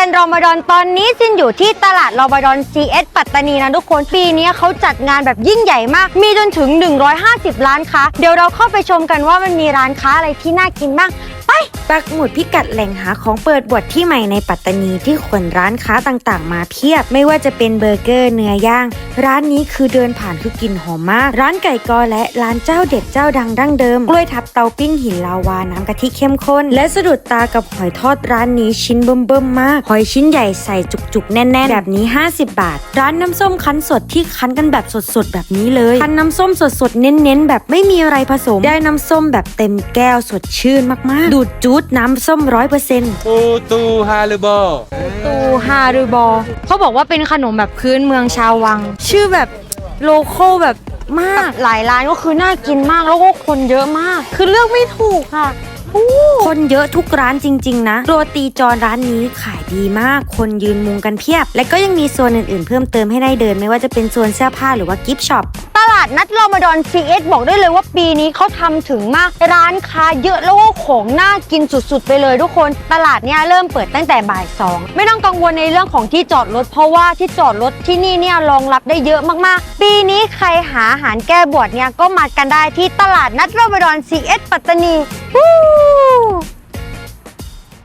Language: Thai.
ยนรอมฎอนตอนนี้ซินอยู่ที่ตลาดรอมฎอน CS ปัตตานีนะทุกคนปีนี้เขาจัดงานแบบยิ่งใหญ่มาก มีจนถึง 150 ร้านค้า เดี๋ยวเราเข้าไปชมกันว่ามันมีร้านค้าอะไรที่น่ากินบ้าง ปักหมุดพิกัดแหล่งหาของเปิดบวชที่ใหม่ในปัตตานีที่ขนร้านค้าต่างๆ มาเพียบ ไม่ว่าจะเป็นเบอร์เกอร์เนื้อย่าง ร้านนี้คือเดินผ่านคือกลิ่นหอมมาก ร้านไก่กอและร้านเจ้าเด็ดเจ้าดังดั้งเดิมกล้วยทับเตาปิ้งหินลาวาน้ำกะทิเข้มข้น และสะดุดตากับหอยทอดร้านนี้ชิ้นเบิ่มๆมาก หอยชิ้นใหญ่ใส่จุกๆ แน่นๆ แบบนี้ 50 บาท ร้านน้ำส้มคั้นสดที่คั้นกันแบบสดๆ แบบนี้เลยคั้นน้ำส้มสดๆเน้นๆ แบบไม่มีอะไรผสม ได้น้ำส้มแบบเต็มแก้วสดชื่นมากๆ ดูดจูดน้ำส้มร้อยเปอร์เซ็นต์ปูตูฮาลือบอตูฮารุบอเขาบอกว่าเป็นขนมแบบพื้นเมืองชาววัง ชื่อแบบโลโก้แบบมากหลายร้านก็คือน่ากินมากแล้วก็คนเยอะมาก คือเลือกไม่ถูกค่ะอู้คนเยอะทุกร้านจริง ๆ นะ โรตีจอนร้านนี้ขายดีมาก คนยืนมุงกันเพียบ และก็ยังมีโซนอื่นๆ เพิ่มเติมให้ได้เดิน ไม่ว่าจะเป็นโซนเสื้อผ้าหรือว่ากิฟต์ช็อปตลาดนัดรอมฎอน CS บอกได้เลยว่าปีนี้เขาทำถึงมาก ร้านค้าเยอะแล้วก็ของน่ากินสุดๆ ไปเลยทุกคน ตลาดเนี้ยเริ่มเปิดตั้งแต่บ่ายสองไม่ต้องกังวลในเรื่องของที่จอดรถ เพราะว่าที่จอดรถที่นี่เนี่ยรองรับได้เยอะมากๆ ปีนี้ใครหาอาหารแก้บวดเนี่ยก็มากันได้ที่ตลาดนัดรอมฎอน CS ปัตตานีวู้